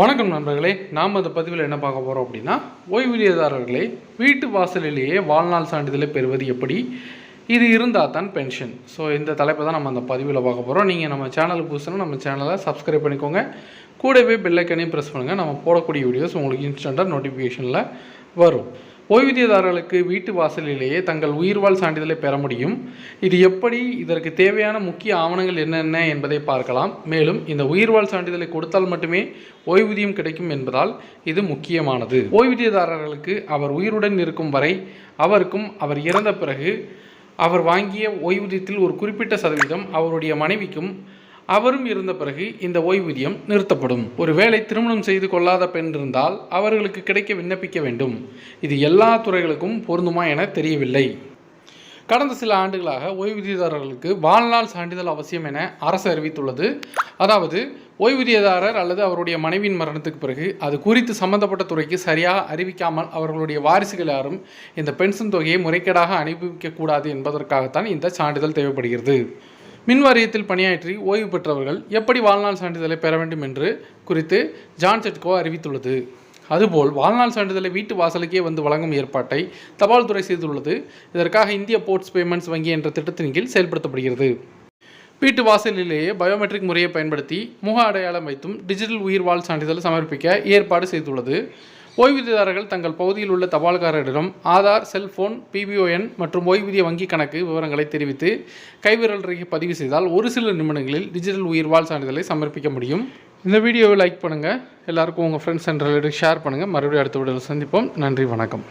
வணக்கம் நண்பர்களே நாம் இந்த பதிவில் என்ன பார்க்க போகிறோம் அப்படின்னா ஓய்வூதியதாரர்களே வீட்டு வாசலிலேயே வாழ்நாள் சான்றிதழை பெறுவது எப்படி? இது இருந்தால் தான் பென்ஷன் ஸோ இந்த தலைப்பை தான் நம்ம அந்த பதிவில் பார்க்க போகிறோம் நீங்கள் நம்ம சேனலுக்கு புதுசுனா நம்ம சேனலை சப்ஸ்கிரைப் பண்ணிக்கோங்க. கூடவே பெல்லைக்கனையும் ப்ரெஸ் பண்ணுங்கள் நம்ம போடக்கூடிய வீடியோஸ் உங்களுக்கு இன்ஸ்டண்ட்டாக நோட்டிஃபிகேஷனில் வரும். ஓய்வூதியதாரர்களுக்கு வீட்டு வாசலிலேயே தங்கள் உயிர்வாழ் சான்றிதழை பெற முடியும். இது எப்படி? இதற்கு தேவையான முக்கிய ஆவணங்கள் என்னென்ன என்பதை பார்க்கலாம். மேலும் இந்த உயிர்வாழ் சான்றிதழை கொடுத்தால் மட்டுமே ஓய்வூதியம் கிடைக்கும் என்பதால் இது முக்கியமானது. ஓய்வூதியதாரர்களுக்கு அவர் உயிருடன் இருக்கும் வரை அவருக்கும் அவர் இறந்த பிறகு அவர் வாங்கிய ஓய்வூதியத்தில் ஒரு குறிப்பிட்ட சதவீதம் அவருடைய மனைவிக்கும் அவரும் இருந்த பிறகு இந்த ஓய்வூதியம் நிறுத்தப்படும். ஒருவேளை திருமணம் செய்து கொள்ளாத பெண் இருந்தால் அவர்களுக்கு கிடைக்க விண்ணப்பிக்க வேண்டும். இது எல்லா துறைகளுக்கும் பொருந்துமா என தெரியவில்லை. கடந்த சில ஆண்டுகளாக ஓய்வூதியதாரர்களுக்கு வாழ்நாள் சான்றிதழ் அவசியம் என அரசு அறிவித்துள்ளது. அதாவது ஓய்வூதியதாரர் அல்லது அவருடைய மனைவியின் மரணத்துக்கு பிறகு அது குறித்து சம்பந்தப்பட்ட துறைக்கு சரியாக அறிவிக்காமல் அவர்களுடைய வாரிசுகள் யாரும் இந்த பென்ஷன் தொகையை முறைகேடாக அனுபவிக்கக்கூடாது என்பதற்காகத்தான் இந்த சான்றிதழ் தேவைப்படுகிறது. மின் வாரியத்தில் பணியாற்றி ஓய்வு பெற்றவர்கள் எப்படி வாழ்நாள் சான்றிதழை பெற வேண்டும் என்று குறித்து ஜான் செட்கோ அறிவித்துள்ளது. அதுபோல் வாழ்நாள் சான்றிதழை வீட்டு வாசலுக்கே வந்து வழங்கும் ஏற்பாட்டை தபால் துறை செய்துள்ளது. இதற்காக இந்திய போர்ட்ஸ் பேமெண்ட்ஸ் வங்கி என்ற திட்டத்தின் கீழ் செயல்படுத்தப்படுகிறது. வீட்டு வாசலிலேயே பயோமெட்ரிக் முறையை பயன்படுத்தி முக அடையாளம் வைத்தும் டிஜிட்டல் உயிர் வாழ் சான்றிதழ் சமர்ப்பிக்க ஏற்பாடு செய்துள்ளது. ஓய்வூதியதாரர்கள் தங்கள் பகுதியில் உள்ள தபால்காரரிடம் ஆதார் செல்போன் பிபிஓஎன் மற்றும் ஓய்வூதிய வங்கி கணக்கு விவரங்களை தெரிவித்து கைவிரல் ரேகை பதிவு செய்தால் ஒரு சில நிமிடங்களில் டிஜிட்டல் உயிர்வாழ் சான்றிதழை சமர்ப்பிக்க முடியும். இந்த வீடியோவை லைக் பண்ணுங்கள் எல்லாருக்கும் உங்கள் ஃப்ரெண்ட்ஸ் அண்ட் ரிலேட்டிவ் ஷேர் பண்ணுங்கள் மறுபடியும் அடுத்த வீடியோவில் சந்திப்போம். நன்றி வணக்கம்.